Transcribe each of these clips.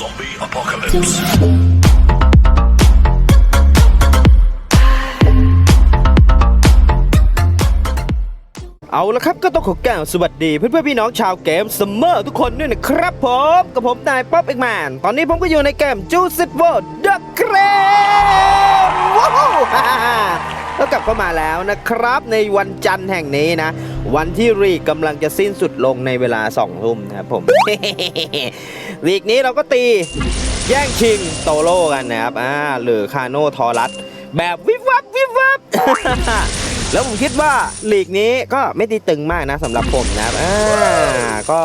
Zombie apocalypse. เอาละครับก็ต้องขอแกล่าวสวัสดีเพื่อนๆพี่น้องชาวเกมซัมเมอร์ทุกคนด้วยนะครับผมกับผมนายป๊อปเอกแมนตอนนี้ผมก็อยู่ในเกมจูซิตเวิร์ดดักเกรมว้าว ก็กลับเข้ามาแล้วนะครับ ในวันจันทร์แห่งนี้นะ วันที่รีกกำลังจะสิ้นสุดลงในเวลา2ทุ่มนะครับผม รีกนี้เราก็ตีแย่งชิงโตโร่กันนะครับอ่าหรือคาโนทอรัสแบบวิบวับวิบวับแล้วผมคิดว่าลีกนี้ก็ไม่ได้ตึงมากนะสำหรับผมนะครับอ่าก็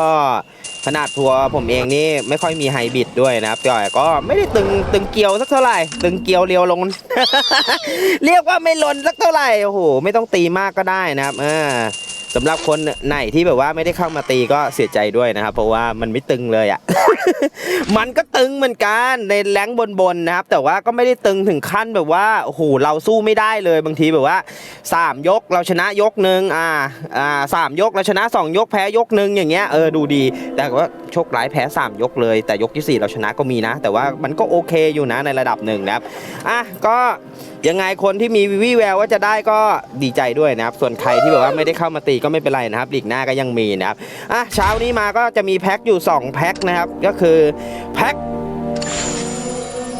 ขนาดทัวร์ผมเองนี่ไม่ค่อยมีไฮบิดด้วยนะครับแต่ก็ไม่ได้ตึงตึงเกียวสักเท่าไหร่ ตึงเกียวเรียวลง เรียกว่าไม่ลนสักเท่าไหร่โอ้โหไม่ต้องตีมากก็ได้นะครับอ่า สำหรับคนไหนที่แบบว่าไม่ได้เข้ามาตีก็เสียใจด้วยนะครับ เพราะว่ามันไม่ตึงเลยอะ่ะ มันก็ตึงเหมือนกันในแรงบนๆนนะครับ แต่ว่าก็ไม่ได้ตึงถึงขั้นแบบว่าโอ้โหเราสู้ไม่ได้เลยบางทีแบบว่า 3 ยกเราชนะยกหนึ่งอ่าอ่าสามยกเราชนะ 2 ยกแพ้ยกหนึ่งอย่างเงี้ยเออดูดี แต่ว่า ชคร้ายแพ้ 3 ยกเลย แต่ยกที่ 4 เราชนะก็มีนะ แต่ว่ามันก็โอเคอยู่นะในระดับหนึ่งนะครับอะก็ยังไงคนที่มีวิแววว่าจะได้ก็ดีใจด้วยนะครับ ส่วนใครที่แบบว่าไม่ได้เข้ามาตีก็ไม่เป็นไรนะครับลีกหน้าก็ยังมีนะครับอะเช้านี้มาก็จะมีแพ็คอยู่ 2 แพ็คนะครับ ก็คือแพ็ค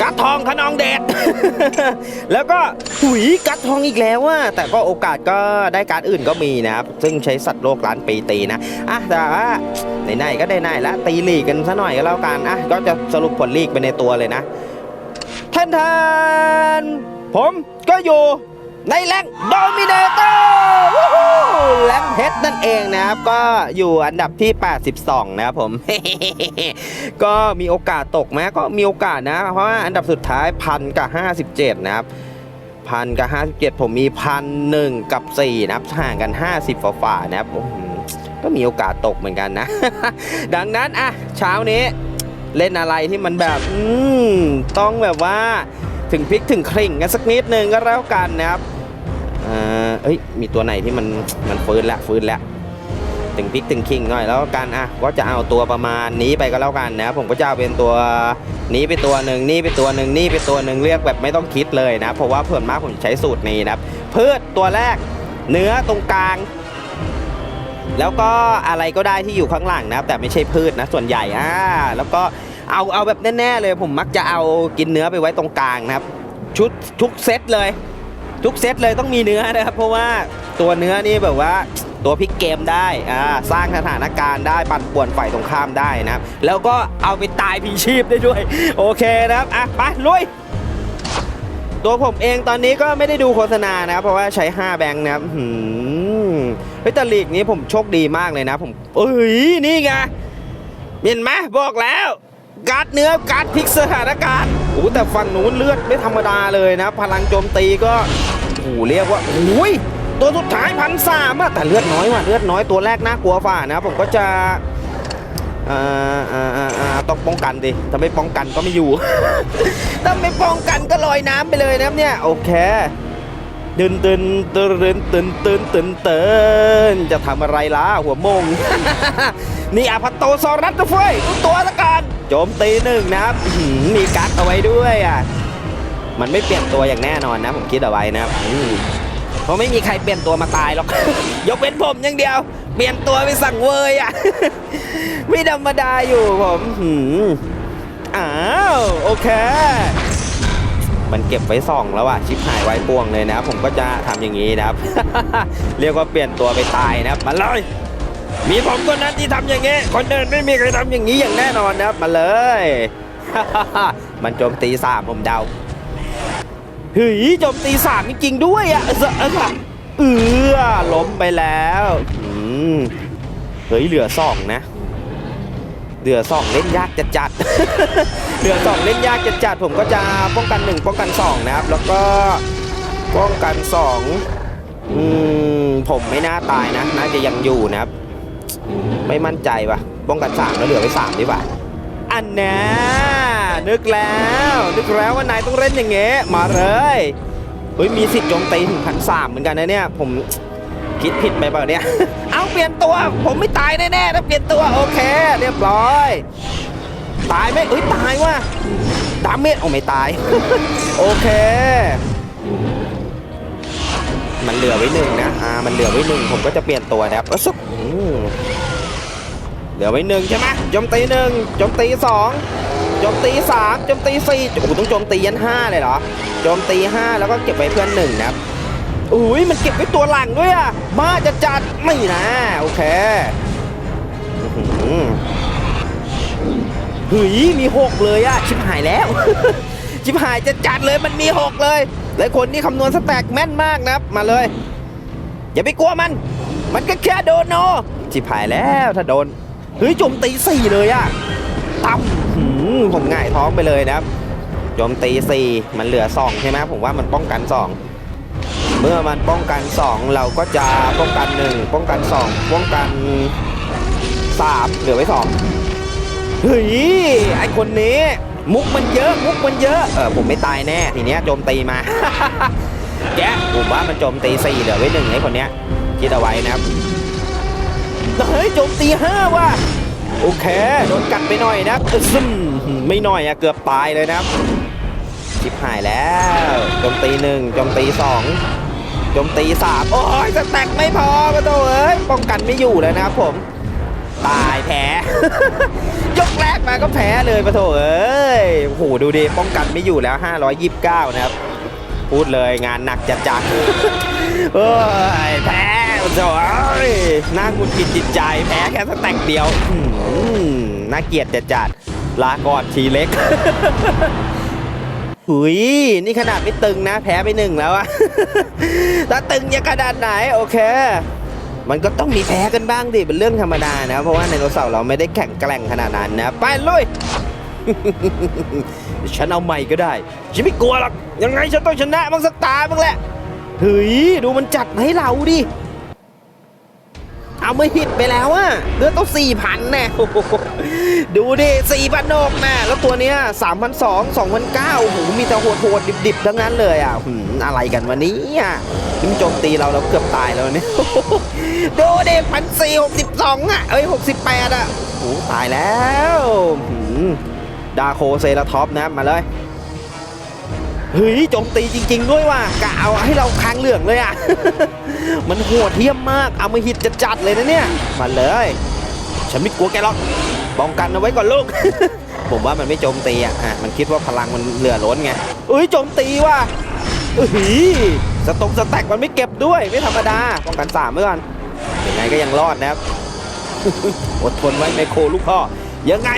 กัดทองขนองเดช แล้วก็หุยกัดทองอีกแล้วว่าแต่ก็โอกาสก็ได้การอื่นก็มีนะครับ ซึ่งใช้สัตว์โลกล้านปีตีนะ อะแต่ว่าไหนๆก็ได้ไหนและตีลีกกันซะหน่อยก็แล้วกัน อะ ก็จะสรุปผลลีกไปในตัวเลยนะ ท่านท่านผมก็อยู่ ในแรงโดมิเนเตอร์แรงเพชรนั่นเองนะครับ ก็อยู่อันดับที่ 82 นะครับผม ก็มีโอกาสตกไหมก็มีโอกาสนะ เพราะว่าอันดับสุดท้ายพันกับห้าสิบเจ็ดนะครับพันกับห้าสิบเจ็ดผมมีพันหนึ่งกับสี่นะครับห่างกันห้าสิบฝ่าๆนะครับก็มีโอกาสตกเหมือนกันนะ ดังนั้นอะเช้านี้เล่นอะไรที่มันแบบต้องแบบว่าถึงพลิกถึงคริ่งกันสักนิดนึงก็แล้วกันนะครับ เอ้ย มีตัวไหนที่มันมันฟื้นล้วฟื้นล้วถึงพลิกถึงคิงหน่อยแล้วกันอะก็จะเอาตัวประมาณนี้ไปก็แล้วกันนะผมก็จะเอาเป็นตัวนี้ไปตัวหนึ่งนี่ไปตัวหนึ่งนี่ไปตัวหนึ่งเรียกแบบไม่ต้องคิดเลยนะเพราะว่าเพิ่มมากผมใช้สูตรนี้นะพืชตัวแรกเนื้อตรงกลาง แล้วก็อะไรก็ได้ที่อยู่ข้างหลังนะแต่ไม่ใช่พืชนะส่วนใหญ่อ่าแล้วก็เอาเอาแบบแน่ๆเลยผมมักจะเอากินเนื้อไปไว้ตรงกลางนะครับชุดทุกเซตเลย ทุกเซตเลยต้องมีเนื้อนะครับ เพราะว่าตัวเนื้อนี่แบบว่าตัวพลิกเกมได้อ่าสร้างสถานการณ์ได้ปั่นป่วนฝ่ายตรงข้ามได้นะครับ แล้วก็เอาไปตายพีชีพได้ด้วย โอเคนะครับอะไปลุยตัวผมเองตอนนี้ก็ไม่ได้ดูโฆษณานะครับ เพราะว่าใช้ 5 แบงค์นะครับหืมเฮ้ยแต่ลีกนี้ผมโชคดีมากเลยนะ ผมเอ้ยนี่ไงเห็นไหมบอกแล้วการ์ดเนื้อการ์ดพลิกสถานการณ์ อ้แต่ฝั่งนู้นเลือดไม่ธรรมดาเลยนะ พลังโจมตีก็โอ้เรียกว่าอุ้ยตัวสุดท้ายพันสามอะแต่เลือดน้อยว่ะเลือดน้อยตัวแรกน่ากลัวฝ่านะผมก็จะอ่าอ่าอ่ต้องป้องกันดิถ้าไม่ป้องกันก็ไม่อยู่ ถ้าไม่ป้องกันก็ลอยน้ำไปเลยนะเนี่ย โอเคตื่นตื่นตึนตื่นตื่นตึนตึนจะทำอะไรล่ะหัวมง นี่อาพัตโตซอรัสนะเฟ้ยดูตัวละกันโจมตีหนึ่งนะครับมีกั๊กเอาไว้ด้วยอะมันไม่เปลี่ยนตัวอย่างแน่นอนนะ ผมคิดเอาไว้นะครับอืมเพราะไม่มีใครเปลี่ยนตัวมาตายหรอก ยกเว้นผมอย่างเดียว เปลี่ยนตัวไปสั่งเวยอะ ไม่ธรรมดาอยู่ผมหืมอ้าวโอเค มันเก็บไว้สองแล้วอะชิปหายไว้ป่วงเลยนะผมก็จะทำอย่างนี้นะครับ เรียกว่าเปลี่ยนตัวไปตายนะครับมาเลย มีผมคนนั้นที่ทำอย่างนี้คนอื่นไม่มีใครทำอย่างนี้อย่างแน่นอนนะครับมาเลย มันโจมตีสามผมเดาเฮ้ยโจมตีสามจริงด้วยอะเออเออเออล้มไปแล้วเฮ้ยเหลือสองนะเดือสองเล่นยากจัดจัดเดือสองเล่นยากจัดจัดผมก็จะป้องกันหนึ่งป้องกันสองนะครับ แล้วก็ป้องกันสองอืมผมไม่น่าตายนะน่าจะยังอยู่นะครับ ไม่มั่นใจว่ะป้องกันสามแล้วเหลือไว้สามดีกว่าอันน่นึกแล้ว นึกแล้วว่านายต้องเล่นอย่างเงี้ยมาเลยเฮ้ยมีสิทธิ์โจมตีถึงพันสามเหมือนกันนะเนี่ย ผมคิดผิดไปเปล่าเนี่ย เอาเปลี่ยนตัว ผมไม่ตายแน่ๆถ้าเปลี่ยนตัวโอเค เรียบร้อย ตายไหมเอ้ยตายว่ะดาเมจโอ้ไม่ตาย โอเค มันเหลือไว้หนึ่งนะอ่ามันเหลือไว้หนึ่งผมก็จะเปลี่ยนตัวนะครับสุด เหลือไว้หนึ่งใช่ไหมโจมตีหนึ่งโจมตีสองโจมตีสามโจมตีสี่โอ้โหต้องโจมตียันห้าเลยเหรอโจมตีห้าแล้วก็เก็บไว้เพื่อนหนึ่งนะครับอุ้ยมันเก็บไว้ตัวหลังด้วยอะมาจะจัดไม่นะโอเคอื้อหือเฮ้ยมีหกเลยอะชิบหายแล้ว ชิบหายจะจัดเลยมันมีหกเลยและคนที่คำนวณสแต็กแม่นมากนะครับมาเลย อย่าไปกลัวมัน มันก็แค่โดนโนชิบหายแล้วถ้าโดน เฮ้ยโจมตีสี่เลยอะตั้มหืผมง่ายท้องไปเลยนะครับโจมตีสี่มันเหลือสองใช่ไหมผมว่ามันป้องกันสองเมื่อมันป้องกันสองเราก็จะป้องกันหนึ่งป้องกันสองป้องกันสามเหลือไว้สองเฮ้ยไอคนนี้มุกมันเยอะมุกมันเยอะเออผมไม่ตายแน่ทีเนี้ยโจมตีมาแกผมว่ามันโจมตีสี่เหลือไว้หนึ่งไอคนเนี้ยคิดเอาไว้นะครับ เฮ้ยโจมตีห้าว่ะโอเคโดนกัดไปหน่อยนะซึมไม่หน่อยอะเกือบตายเลยนะครับชิบหายแล้วโจมตีหนึ่งโจมตีสองโจมตีสามโอ้ยสแต็กไม่พอมาตัวเอ้ยป้องกันไม่อยู่เลยนะครับผมตายแพ้ยกแรกมาก็แพ้เลยปะโถเอ้ยโอ้โหดูดิป้องกันไม่อยู่แล้ว 529 นะครับ พูดเลยงานหนักจัดจัดเอ้ยแพ้ โถ่เอ้ยน่าหงุดหงิดจิตใจแพ้แค่สแต็กเดียวหน่าเกลียดจัดจัดลากอนทีเล็กหุยนี่ขนาดไม่ตึงนะ แพ้ไปหนึ่งแล้วอะถ้าตึงจะขนาดไหนโอเค มันก็ต้องมีแพ้กันบ้างดิเป็นเรื่องธรรมดานะ เพราะว่าไดโนเสาร์เราไม่ได้แข็งแกร่งขนาดนั้นนะ ไปลุยฉันเอาใหม่ก็ได้ฉันไม่กลัวหรอกยังไงฉันต้องชนะมันสักตาบ้างแหละเฮ้ยดูมันจัดให้เราดิ เอามาหิดไปแล้วอะเลือดต้องสี่พันแน่ดูดิสี่พันนกแน่แล้วตัวเนี้ยสามพันสองสองพันเก้าโอ้โหมีแต่โหดโหดๆดิบๆทั้งนั้นเลยอะหืมอะไรกันวันนี้อะนี่มันโจมตีเราเราเกือบตายแล้วเนี่ยดูดิพันสี่หกสิบสองอะเอ้ยหกสิบแปดอะโอ้ตายแล้วหืมดาโคเซราท็อปนะมาเลย เฮ้ยโจมตีจริง ๆ ด้วยว่ะกะเอาให้เราค้างเหลืองเลยอะ มันโหดเหี้ยมมากเอามาหิตจัดเลยนะเนี่ย มาเลย ฉันไม่กลัวแกหรอกป้องกันเอาไว้ก่อนลูก ผมว่ามันไม่โจมตีอะอะมันคิดว่าพลังมันเหลือล้นไงเอ้ยโจมตีว่ะเอ้ยสตงสแต็กมันไม่เก็บด้วยไม่ธรรมดาป้องกันสามไว้ก่อนยังไงก็ยังรอดนะครับอดทนไว้ไมโครลูกพ่อยังไง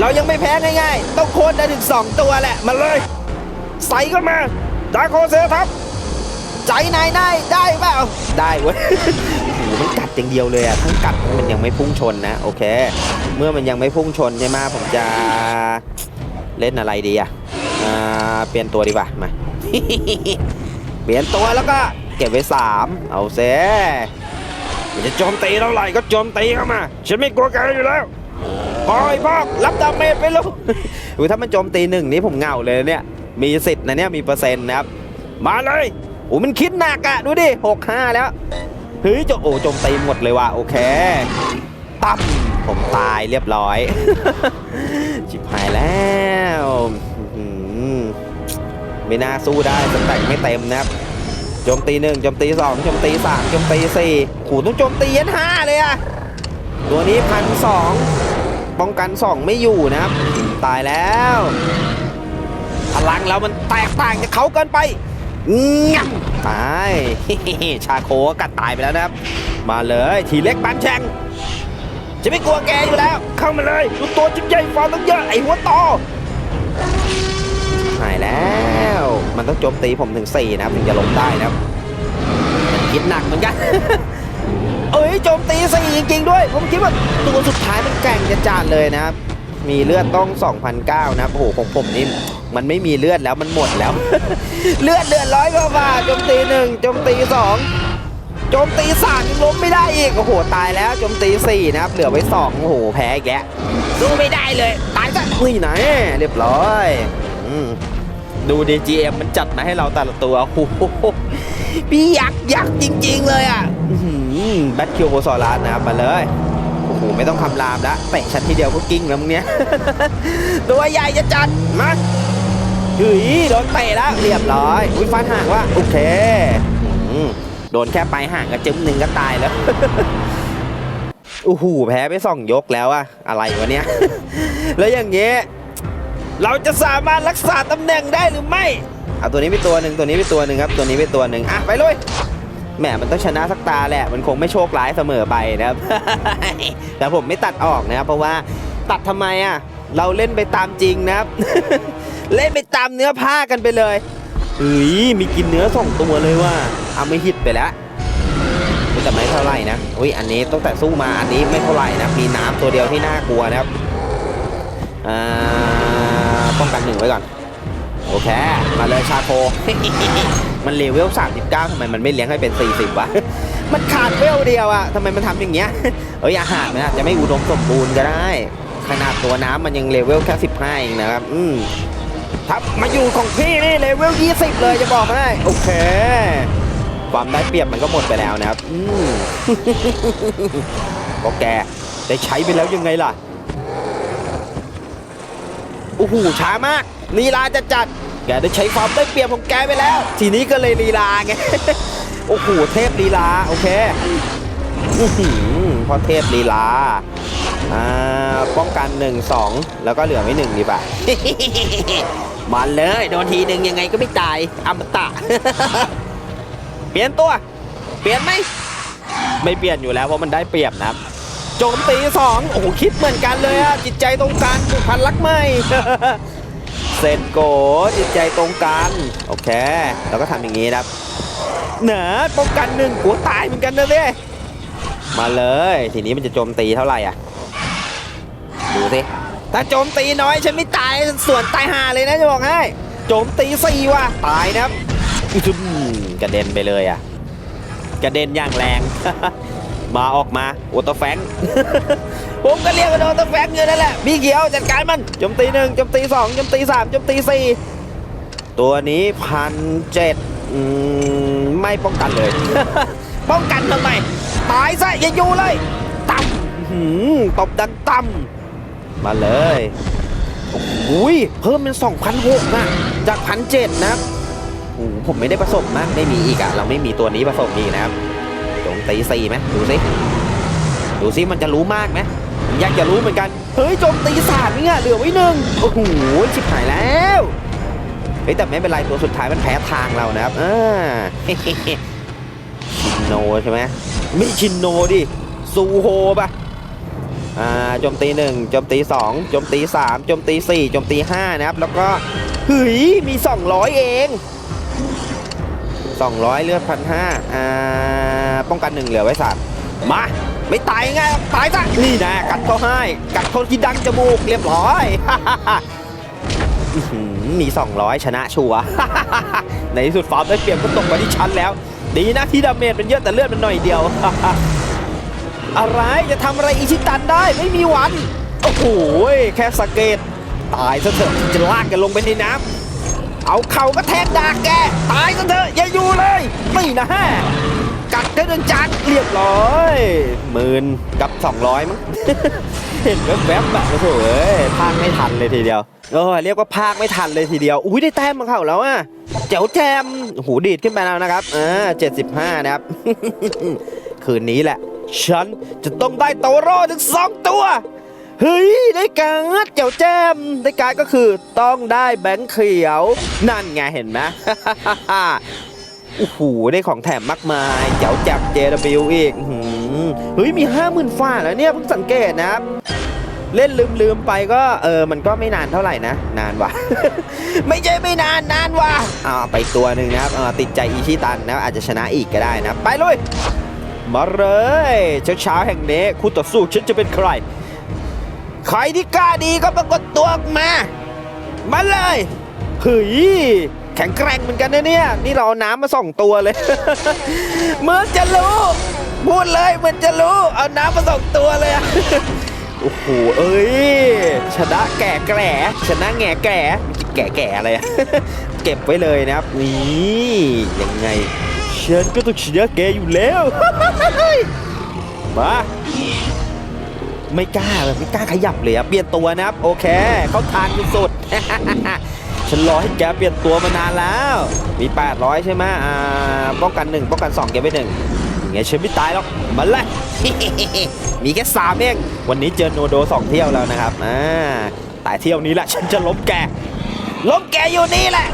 เรายังไม่แพ้ง่ายๆ ต้องโค่นได้ถึง 2 ตัวแหละ มาเลย ใส่เข้ามาดาโคเซทับใจนายได้ได้เปล่าได้เว้ยโอ้โหมันกัดอย่างเดียวเลยอะทั้งกัดมันยังไม่พุ่งชนนะโอเค เมื่อมันยังไม่พุ่งชนใช่ไหมผมจะเล่นอะไรดีอะอ่าเปลี่ยนตัวดีกว่ามาเปลี่ยนตัวแล้วก็เก็บไว้สามเอาเซมันจะโจมตีเท่าไหร่ก็โจมตีเข้ามาฉันไม่กลัวแกอยู่แล้วปล่อยพอกรับดาเมจไปลูกอุ้ยถ้ามันโจมตีหนึ่งนี่ผมเหงาเลยเนี่ย มีสิทธิ์นะเนี่ยมีเปอร์เซ็นต์นะครับ มาเลยโอ้มันคิดหนักอะดูดิหกห้าแล้วเฮ้ยโจโอ้โจมตีหมดเลยว่ะโอเคตั้มผมตายเรียบร้อย ชิบหายแล้วไม่น่าสู้ได้สแต็กไม่เต็มนะครับโจมตีหนึ่งโจมตีสองโจมตีสามโจมตีสี่โหต้องโจมตียันห้าเลยอะตัวนี้พันสองป้องกันสองไม่อยู่นะครับ ตายแล้ว พลังเรามันแตกต่างจากเขาเกินไปงับตายชาโคก็กัดตายไปแล้วนะครับ มาเลยทีเล็กปันแชงจะไม่กลัวแกอยู่แล้ว เข้ามาเลยดูตัวจิ้มใหญ่ฟาร์มต้องเยอะไอ้หัวโตอหายแล้ว มันต้องโจมตีผมถึง4นะครับถึงจะล้มได้นะครับมันคิดหนักเหมือนกันเอ้ยโจมตี4จริงๆด้วย ผมคิดว่าตัวสุดท้ายมันแกร่งจะจานเลยนะครับ มีเลือดต้อง2,009นะครับโอ้โหของผมนี่มันไม่มีเลือดแล้วมันหมดแล้ว เลือดเดือดร้อยกว่าบาทโจมตีหนึ่งโจมตีสองโจมตีสามยังล้มไม่ได้อีกโอ้โหตายแล้วโจมตีสี่นะครับเหลือไว้สองโอ้โหแพ้อีกแล้วสู้ไม่ได้เลยตายซะนี่ไหนเรียบร้อยอืมดูดี GM มันจัดมาให้เราแต่ละตัวโอ้โหพี่ยักษ์ยักษ์จริง ๆ เลยอะแบทคิวโบซอรัสนะครับมาเลย โอ้โหไม่ต้องคำรามละเตะฉันทีเดียวก็กิ้งแล้วมึงเนี้ย ตัวใหญ่จะจัดมาเฮ้ยโดนเตะแล้วเรียบร้อยอุ้ยฟันห่างว่าโอเคอโดนแค่ไปห่างก็จึ้มหนึ่งก็ตายแล้วโอ้โหแพ้ไปสองยกแล้วอะอะไรวะเนี้ยแล้วอย่างเงี้ยเราจะสามารถรักษาตำแหน่งได้หรือไม่เอาตัวนี้ไปตัวหนึ่งตัวนี้ไปตัวหนึ่งครับตัวนี้ไปตัวหนึ่งอะไปเลย แหมมันต้องชนะสักตาแหละ มันคงไม่โชคร้ายเสมอไปนะครับ แต่ผมไม่ตัดออกนะครับเพราะว่าตัดทำไมอะ เราเล่นไปตามจริงนะครับ เล่นไปตามเนื้อผ้ากันไปเลยเฮ้ยมีกินเนื้อสองตัวเลยว่าเอาไม่ฮิตไปแล้วแต่ไม่เท่าไหร่นะอุ้ยอันนี้ตั้งแต่สู้มาอันนี้ไม่เท่าไหร่นะมีน้ำตัวเดียวที่น่ากลัวนะครับอ่าป้องกันหนึ่งไว้ก่อน โอเค มาเลยชาโค มันเลเวล 39ทำไมมันไม่เลี้ยงให้เป็น 40 วะ มันขาดเวลเดียวอะทำไมมันทำอย่างเงี้ย เอ้ยอาหารมันอาจจะไม่อุดมสมบูรณ์ก็ได้ ขนาดตัวน้ำมันยังเลเวลแค่ 15 เองนะครับ อืมถ้ามาอยู่ของพี่นี่เลเวล 20 เลยจะบอกให้โอเค ความได้เปรียบมันก็หมดไปแล้วนะครับ อืมก็แกได้ใช้ไปแล้วยังไงล่ะ โอ้โหช้ามากลีลาจะจัด แกได้ใช้ความได้เปรียบของแกไปแล้ว ทีนี้ก็เลยลีลาไง โอ้โห เทพลีลา โอเคอื้อหือพอเทพลีลา อ่า ป้องกัน 1 2 แล้วก็เหลือไว้หนึ่งดีป่ะมันเลยโดนทีหนึ่งยังไงก็ไม่ตายอมตะ เปลี่ยนตัว เปลี่ยนไหม ไม่เปลี่ยนอยู่แล้วเพราะมันได้เปรียบนะโจมตีสองโอ้โหคิดเหมือนกันเลยอะจิตใจตรงกันผูกพันรักไม่ เซนโกจิตใจตรงกัน โอเค เราก็ทำอย่างนี้นะครับเหนือป้องกันหนึ่งกูตายเหมือนกันนะเด้มาเลย ทีนี้มันจะโจมตีเท่าไหร่อะ ดูสิ ถ้าโจมตีน้อยฉันไม่ตายส่วนตายหาเลยนะจะบอกให้โจมตีสี่ว่ะตายนะครับกระเด็นไปเลยอะ กระเด็นอย่างแรง มาออกมาโอตแฟง ผมก็เรียกว่าโอตแฟงอยู่นั่นแหละพี่เขียวจัดการมันจมตีหนึ่งจมตีสองจมตีสามจมตีสี่ตัวนี้พันเจ็ดไม่ป้องกันเลย ป้องกันทำไมตายซะอย่าอยู่เลยต่ำตบดังต่ำมาเลยโอ้โหเพิ่มเป็น2,006นะจาก1,007นะครับโอ้โหผมไม่ได้ผสมนะไม่มีอีกอะเราไม่มีตัวนี้ผสมอีกนะครับ ตีสี่ไหมดูสิดูสิมันจะรู้มากไหมอยากจะรู้เหมือนกัน เฮ้ยโจมตีสามเนี่ยเหลือไว้หนึ่งโอ้โหชิบหายแล้วเฮ้ยแต่ไม่เป็นไรตัวสุดท้ายมันแพ้ทางเรานะครับอ่าชินโนใช่ไหมไม่ชินโนดิซูโฮปะอ่าโจมตีหนึ่งโจมตีสองโจมตีสามโจมตีสี่โจมตีห้านะครับ แล้วก็เฮ้ยมี200เอง 200 เลือดพันห้าอ่า ป้องกันหนึ่งเหลือไว้สามมา ไม่ตายง่ายตายซะ นี่นะ กัดเขาให้ กัดเขาที่ดังจมูกเรียบร้อยอื้อหือมี 200 ชนะชัวร์ในที่สุดฟาร์มได้เปรียบก็ตกมาที่ชั้นแล้ว ดีนะที่ดาเมจมันเยอะแต่เลือดมันหน่อยเดียว อะไรจะทำอะไรอิชิตันได้ไม่มีวัน โอ้โห แค่สเกต ตายซะเถอะจะลากกันลงไปในน้ำ เอาเข่าก็แทกดากแก ตายซะเถอะอย่าอยู่เลยไม่นะฮะกัดได้เดินจัดเรียบร้อยหมื่นกับ 200 มั้งเห็นแวบๆแบบโอ้โหเอ้ยพากไม่ทันเลยทีเดียวเออเรียกว่าพากไม่ทันเลยทีเดียว อุ้ยได้แต้มมาเขาแล้วอะเจ๋วแจมโอ้โหดีดขึ้นไปแล้วนะครับอ่า75นะครับ คืนนี้แหละ ฉันจะต้องได้โตโร่ถึงสองตัว เฮ้ย ได้การ์ดเจ๋วแจมได้การ์ดก็คือต้องได้แบงค์เขียว นั่นไงเห็นไหม โอ้โห ได้ของแถมมากมาย เจ๋วแจับ JW อีกอื้อหือเฮ้ย มี 50,000ฝ่าแล้วเนี่ยเพิ่งสังเกตนะครับเล่นลืมๆไปก็เออมันก็ไม่นานเท่าไหร่นะ นานว่ะ ไม่ใช่ไม่นานนานว่ะอ่าไปตัวหนึ่งนะครับติดใจอีชิตันนะอาจจะชนะอีกก็ได้นะ ไปเลย มาเลยเช้าเช้าๆแห่งนี้คู่ต่อสู้ฉันจะเป็นใคร ใครที่กล้าดีก็ปรากฏตัวออกมา มาเลยเฮ้ยแข็งแกร่งเหมือนกันนะเนี่ย นี่เราเอาน้ำมาส่องตัวเลย เหมือนจะรู้ พูดเลยเหมือนจะรู้ เอาน้ำมาส่องตัวเลย โอ้โห เอ้ย ชนะแก่แก่ชนะแง่แก่แก่แก่อะไรอะเก็บไว้เลยนะครับ นี่ยังไงฉันก็ต้องชนะแกอยู่แล้ว มา ไม่กล้าแบบไม่กล้าขยับเลยอะเปลี่ยนตัวนะครับ โอเค เขาทางสุดๆฉันรอให้แกเปลี่ยนตัวมานานแล้ว มี 800 ใช่ไหมอ่าป้องกัน 1 ป้องกัน 2 เก็บไปหนึ่งอย่างเงี้ยฉันไม่ตายหรอกมาเลยมีแค่สามเองวันนี้เจอโนโดสองเที่ยวแล้วนะครับอ่าแต่เที่ยวนี้แหละฉันจะล้มแกล้มแกอยู่นี่แหละ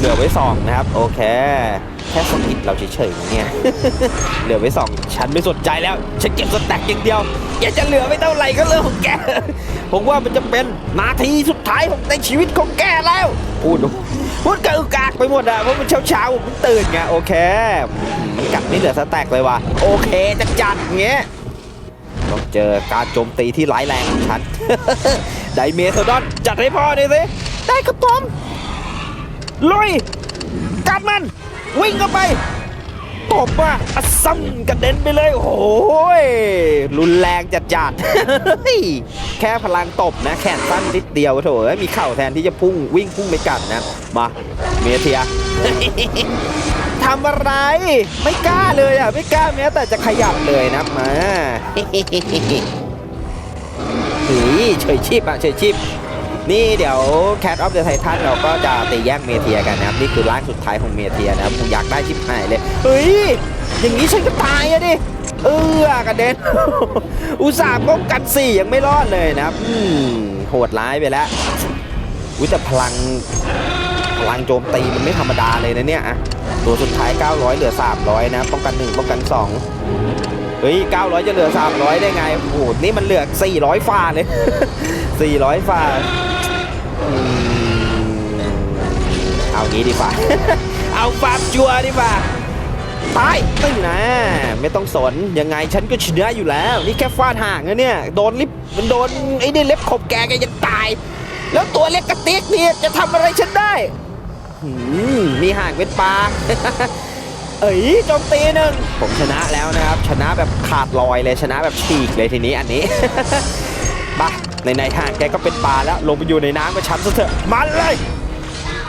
เหลือไว้สองนะครับ โอเค แค่สกิดเราเฉยๆนะเนี่ย เหลือไว้สองฉันไม่สนใจแล้ว ฉันเก็บสแต็กอย่างเดียวอยากจะเหลือไว้เท่าไหร่ก็เรื่องของแก ผมว่ามันจะเป็นนาทีสุดท้ายของในชีวิตของแกแล้วพูดพูดกระอึกากไปหมดอะเพราะมันเช้าๆผมเพิ่งตื่นไงโอเคอืมกัดไม่เหลือสแต็กเลยว่ะโอเคจะจัดเงี้ยต้องเจอการโจมตีที่ร้ายแรงของฉันไดเมโซดอนจัดให้พ่อหน่อยสิได้ครับผม ลุยกัดมัน วิ่งเข้าไปตบอะอัดซ้ำกระเด็นไปเลย โอ้ยรุนแรงจัดจัดแค่พลังตบนะ แขนสั้นนิดเดียวโถอ้ยมีเข่าแทนที่จะพุ่งวิ่งพุ่งไปกัดนะ มาเมียเทียทำอะไร ไม่กล้าเลยอะ ไม่กล้าแม้แต่จะขยับเลยนะมาเฮ้ยเฉยชีพอะเฉยชีพ นี่เดี๋ยว Cat of the Titan เราก็จะตีแย่งเมเทียกันนะครับ นี่คือร่างสุดท้ายของเมเทียนะครับผมอยากได้ชิปหายเลย เฮ้ย อย่างนี้ฉันก็ตายอะดิ เออกระเด็น อุตส่าห์ป้องกันสี่ยังไม่รอดเลยนะครับโหดร้ายไปแล้วอุ้ยแต่พลังพลังโจมตีมันไม่ธรรมดาเลยนะเนี่ยอะตัวสุดท้าย 900 เหลือ 300 นะ ป้องกัน 1 ป้องกัน 2 เฮ้ย 900 จะเหลือ 300 ได้ไง โอ้โห นี่มันเหลือ 400 ฝ่าเลย 400 ฝ่า เอางี้ดีกว่า เอาฟาร์มจัวดีกว่าตายไม่นะ ไม่ต้องสนยังไงฉันก็ชนะอยู่แล้ว นี่แค่ฟาดห่างนะเนี่ย โดนลิฟมันโดนไอ้นี่เล็บขบแกแกยังตาย แล้วตัวเล็กกระติกเนี่ยจะทำอะไรฉันได้หืมมีห่างเป็นปลาเอ้ยโจมตีหนึ่งผมชนะแล้วนะครับ ชนะแบบขาดลอยเลยชนะแบบฉีกเลยทีนี้อันนี้ปะในในห่างแกก็เป็นปลาแล้ว ลงไปอยู่ในน้ำกับฉันซะเถอะมาเลย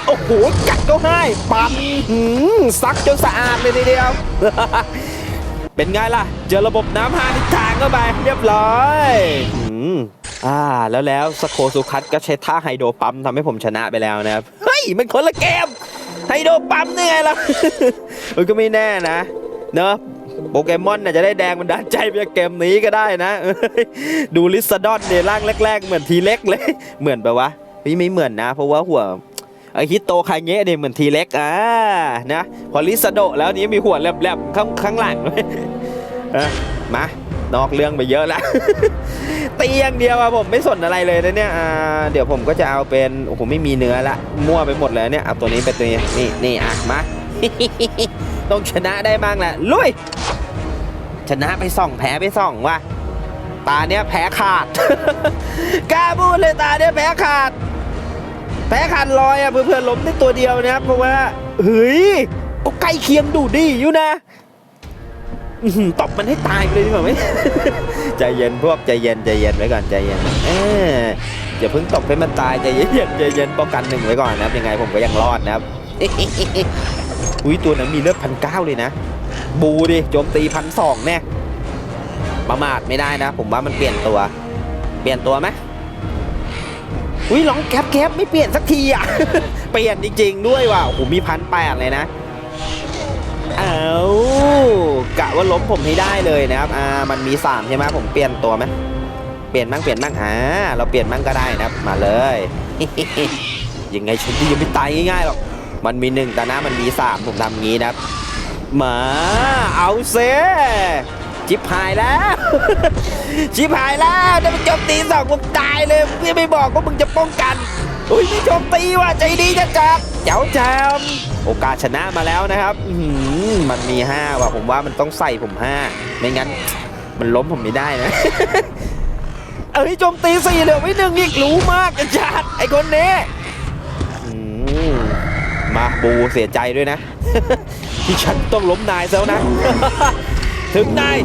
โอ้โห กัดก็ให้ปั่นหืมซักจนสะอาดเลยทีเดียว เป็นไงล่ะ เจอระบบน้ำหาทิศทางเข้าไปเรียบร้อยอืมอ่า แล้วแล้วสโคสุคัตก็ใช้ท่าไฮโดรปั๊มทำให้ผมชนะไปแล้วนะครับ เฮ้ย มันคนละเกม ไฮโดรปั๊มนี่ไงล่ะมันก็ไม่แน่นะ เนอะโปเกมอนน่ะจะได้แดงมันดาลใจไปจากเกมนี้ก็ได้นะ ดูลิซาดอนเนี่ยร่างแรก ๆ เหมือนทีเล็กเลย เหมือนปะวะไม่ไม่เหมือนนะ เพราะว่าหัว ไอฮิตโตคาเงะเนี่ยเหมือนทีเล็กอ่านะพอลิซาโดแล้วนี้มีหัวแหลมๆข้างข้างหลังเอ้ยมานอกเรื่องไปเยอะแล้วตีอย่างเดียวอะผมไม่สนอะไรเลยนะเนี่ยเดี๋ยวผมก็จะเอาเป็นโอ้โหไม่มีเนื้อละมั่วไปหมดเลยเนี่ยเอาตัวนี้เป็นตัวนี้นี่นี่อะมาต้องชนะได้บ้างแหละลุยชนะไปส่องแพ้ไปส่องว่ะตาเนี้ยแพ้ขาดกล้าพูดเลยตาเนี้ยแพ้ขาด แพ้ขาดลอยอะเพื่อนๆล้มได้ตัวเดียวนะครับเพราะว่าเฮ้ยก็ใกล้เคียงดูดีอยู่นะตบมันให้ตายไปเลยดีกว่าไหมใจเย็นพวกใจเย็นใจเย็นไว้ก่อนใจเย็นเอออย่าเพิ่งตบให้มันตายใจเย็นใจเย็นป้องกันหนึ่งไว้ก่อนนะครับยังไงผมก็ยังรอดนะครับอุ้ยตัวนั้นมีเลือดพันเก้าเลยนะ บูดิโจมตีพันสองแน่ประมาทไม่ได้นะ ผมว่ามันเปลี่ยนตัว เปลี่ยนตัวไหม อุ้ยร้องแคปแคปไม่เปลี่ยนสักทีอะ เปลี่ยนจริงๆด้วยว่ะโอ้โหมีพันแปดเลยนะเอากะว่าล้มผมให้ได้เลยนะครับอ่ามันมีสามใช่ไหมผมเปลี่ยนตัวไหมเปลี่ยนมั่งเปลี่ยนมั่งอ่าเราเปลี่ยนมั่งก็ได้นะครับมาเลยยังไงฉันก็ยังไม่ตายง่ายๆหรอกมันมีหนึ่งแต่หน้ามันมีสามผมทำงี้นะครับมาเอาเซ ชิบหายแล้ว ชิบหายแล้วได้ไปโจมตีสองมึงตายเลยมึงไม่บอกว่ามึงจะป้องกันอุ้ยไม่โจมตีว่ะใจดีจะจับเจ้าแจมโอกาสชนะมาแล้วนะครับมันมีห้าว่ะผมว่ามันต้องใส่ผมห้าไม่งั้นมันล้มผมไม่ได้นะ เอ้ยโจมตีสี่เหลือไว้หนึ่งอีกรู้มากจัดไอ้คนนี้มาบูเสียใจด้วยนะ ที่ฉันต้องล้มนายซะแล้วนะ ถึงนาย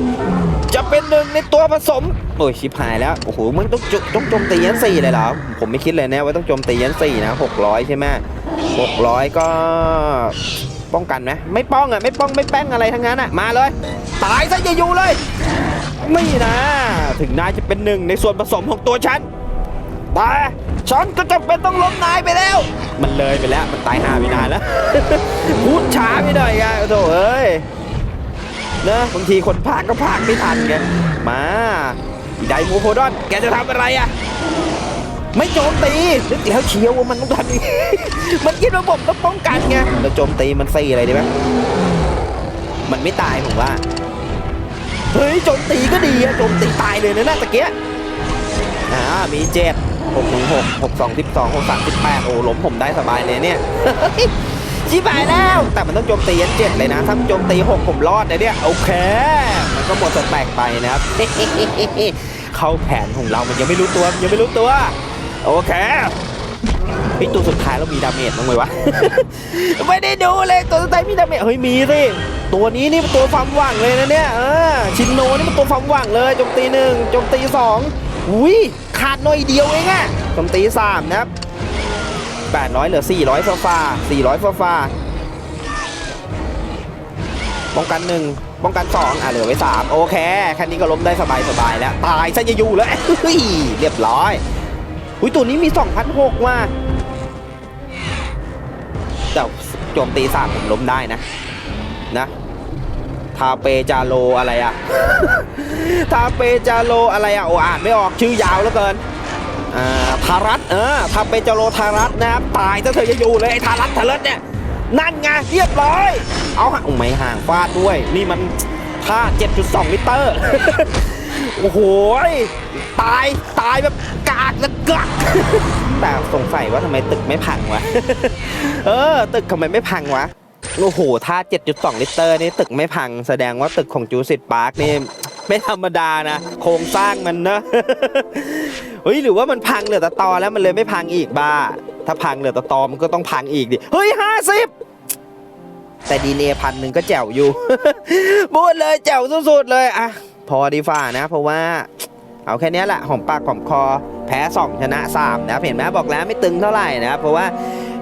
จะเป็นหนึ่งในตัวผสม โอ้ยชิบหายแล้ว โอ้โหมันต้องจุต้องโจมตียันสี่เลยเหรอ ผมไม่คิดเลยนะว่าต้องโจมตียันสี่นะหกร้อยใช่ไหมหกร้อยก็ป้องกันไหมไม่ป้องอะ ไม่ป้องไม่แป้งอะไรทั้งนั้นอะ มาเลย ตายซะอย่าอยู่เลย ไม่นะ ถึงนายจะเป็นหนึ่งในส่วนผสมของตัวฉัน แต่ฉันก็จำเป็นต้องล้มนายไปแล้ว มันเลยไปแล้ว มันตายหาไปนานแล้ว พูดช้าไปหน่อยไงโถ่เอ้ย เนอะบางทีคนพากก็พากไม่ทันไงมาไดโมโพดอน แกจะทำอะไรอะไม่โจมตีนึกแล้วเชียวว่ามันต้องทำอย่างนี้มันคิดว่าผมต้องป้องกันไงแล้วโจมตีมันซีอะไรดีไหมมันไม่ตายผมว่าเฮ้ยโจมตีก็ดีอะโจมตีตายเลยนะน่าตะเกียอ่ามีเจ็ดหกหนึ่งหกหกสองสิบสองหกสามสิบแปดโอ้ล้มผมได้สบายเลยเนี่ย ชิบหายแล้ว แต่มันต้องโจมตียันเจ็ดเลยนะ ถ้าโจมตีหกผมรอดนะเนี่ย โอเค มันก็หมดสแต็กไปนะครับ เข้าแผนของเรา มันยังไม่รู้ตัว ยังไม่รู้ตัว โอเคเฮ้ยตัวสุดท้ายเรามีดาเมจบ้างไหมวะ ไม่ได้ดูเลยตัวสุดท้ายมีดาเมจ เฮ้ยมีสิ ตัวนี้นี่เป็นตัวความหวังเลยนะเนี่ยเออชินโนนี่เป็นตัวความหวังเลยโจมตีหนึ่งโจมตีสองอุ้ยขาดหน่อยเดียวเองอะโจมตีสามนะครับ 800 เหลือ 400ฟ้าฟ้า400ฟ้าฟ้าป้องกันหนึ่งป้องกันสองอะเหลือไว้สามโอเคแค่นี้ก็ล้มได้สบายสบายแล้ว ตายซะจะอยู่แล้วเฮ้ยเรียบร้อยอุ้ยตัวนี้มี2,006ว่ะแต่โจมตีสามผมล้มได้นะนะทาเปจาโลอะไรอะทาเปจาโลอะไรอะโออ่านไม่ออกชื่อยาวเหลือเกินอ่า ทารัตเออทาเป็นจโลทารัตนะครับตายถ้าเธอจะอยู่เลยไอ้ทารัตทารัตเนี่ยนั่นไงเรียบร้อย เอาห่างไม่ห่างฟาดด้วย นี่มันท่า 7.2 ลิตรโอ้โหตายตายแบบกากและกักแต่สงสัยว่าทำไมตึกไม่พังวะ เออ ตึกทำไมไม่พังวะโอ้โหถ้า 7.2 ลิตรนี่ตึกไม่พัง แสดงว่าตึกของจูสิตพาร์คนี่ไม่ธรรมดานะ โครงสร้างมันนะ เฮ้ยหรือว่ามันพังเหลือแต่ตอแล้วมันเลยไม่พังอีกบ้า ถ้าพังเหลือแต่ตอมันก็ต้องพังอีกดิเฮ้ย50แต่ดีเนพันหนึ่งก็แจ๋วอยู่พูดเลยแจ๋วสุดๆเลยอะพอดีฝ่านะ เพราะว่า เอาแค่นี้แหละหอมปากหอมคอ แพ้2ชนะ3นะครับเห็นไหมบอกแล้วไม่ตึงเท่าไหร่นะครับเพราะว่า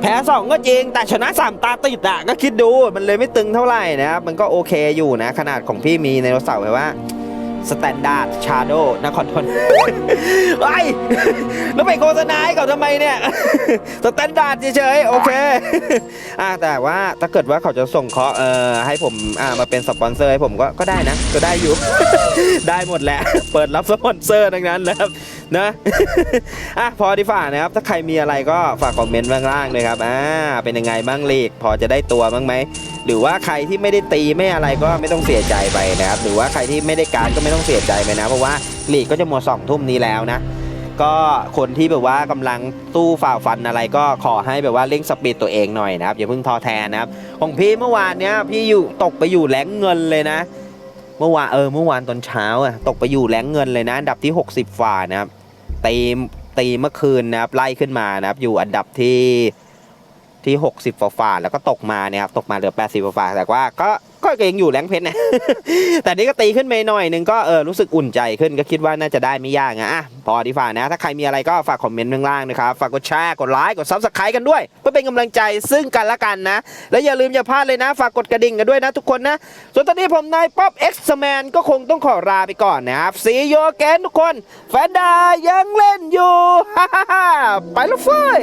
แพ้2ก็จริงแต่ชนะ 3 ตาติดอะก็คิดดูมันเลยไม่ตึงเท่าไหร่นะครับมันก็โอเคอยู่นะ ขนาดของพี่มีในโทรศัพท์ไว้ว่า สแตนดาร์ดชาโดนครทนไอ้แล้วไปโฆษณาให้เขาทำไมเนี่ยสแตนดาร์ดเฉยๆโอเคอ่าแต่ว่าถ้าเกิดว่าเขาจะส่งเคราะห์เอ่อให้ผมอ่ามาเป็นสปอนเซอร์ให้ผมก็ก็ได้นะก็ได้อยู่ ได้หมดแหละ เปิดรับสปอนเซอร์ทั้งนั้นนะครับนะอะพอดีฝ่านะครับ ถ้าใครมีอะไรก็ฝากคอมเมนต์ข้างล่างเลยครับอ่าเป็นยังไงบ้างเลีกพอจะได้ตัวบ้างไหมหรือว่าใครที่ไม่ได้ตีไม่อะไรก็ไม่ต้องเสียใจไปนะครับ หรือว่าใครที่ไม่ได้การก็ไม่ต้องเสียใจไปนะ เพราะว่าลีกก็จะหมดสองทุ่มนี้แล้วนะ ก็คนที่แบบว่ากำลังตู้ฝ่าฟันอะไรก็ขอให้แบบว่าเร่งสปีดตัวเองหน่อยนะครับอย่าเพิ่งท้อแท้นะครับ ของพี่เมื่อวานเนี้ยพี่อยู่ตกไปอยู่แรงเงินเลยนะ เมื่อวานเออเมื่อวานตอนเช้าอะตกไปอยู่แรงเงินเลยนะอันดับที่ 60ฝ่านะครับตีตีเมื่อคืนนะครับไล่ขึ้นมานะครับอยู่อันดับที่ ที่ 60ฝ่าฝ่าแล้วก็ตกมาเนี่ยครับตกมาเหลือ 80ฝ่าฝ่าแต่ว่าก็ก็ยังอยู่แรงเพชรนะ แต่นี่ก็ตีขึ้นไปหน่อยหนึงก็เออรู้สึกอุ่นใจขึ้นก็คิดว่าน่าจะได้ไม่ยากนะอะพอดีฝ่านะ ถ้าใครมีอะไรก็ฝากคอมเมนต์ข้างล่างนะครับ ฝากกดแชร์กดไลค์กดซับสไครต์กันด้วย เพื่อเป็นกำลังใจซึ่งกันและกันนะ และอย่าลืมอย่าพลาดเลยนะ ฝากกดกระดิ่งกันด้วยนะทุกคนนะ ส่วนตอนนี้ผมนายป๊อปเอ็กซ์แมนก็คงต้องขอลาไปก่อนนะครับสีโยแกนทุกคนแฟนดายังเล่นอยู่ฮ่าฮ่าฮ่าไปแล้วเฟ้ย